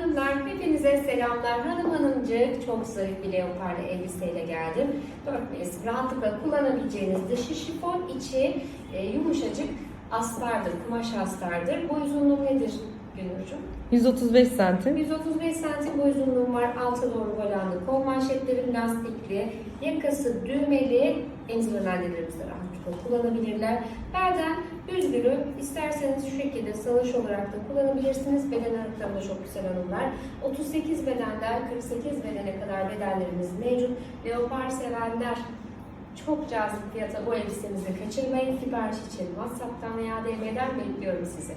Hanımlar hepinize selamlar. Hanım hanımcık çok zarif bir leoparlı elbiseyle geldim. 4 mevsim rahatlıkla kullanabileceğiniz dışı şifon içi e, yumuşacık astardır, kumaş astardır. Boy uzunluğu nedir Günürcüğüm? 135 santim. 135 santim boy uzunluğum var. Alta doğru volanlı. Kol manşetlerim lastikli. Yakası düğmeli. Emzir annelerimiz de rahatlıkla kullanabilirler. Belden düz isterseniz şu şekilde salaş olarak da kullanabilirsiniz. Beden aralıklarında çok güzel hanımlar. 38 bedenden 48 bedene kadar bedenlerimiz mevcut. Leopar sevenler çok cazip fiyata bu elbisemizi kaçırmayın. Sipariş için WhatsApp'tan veya DM'den bekliyorum sizi.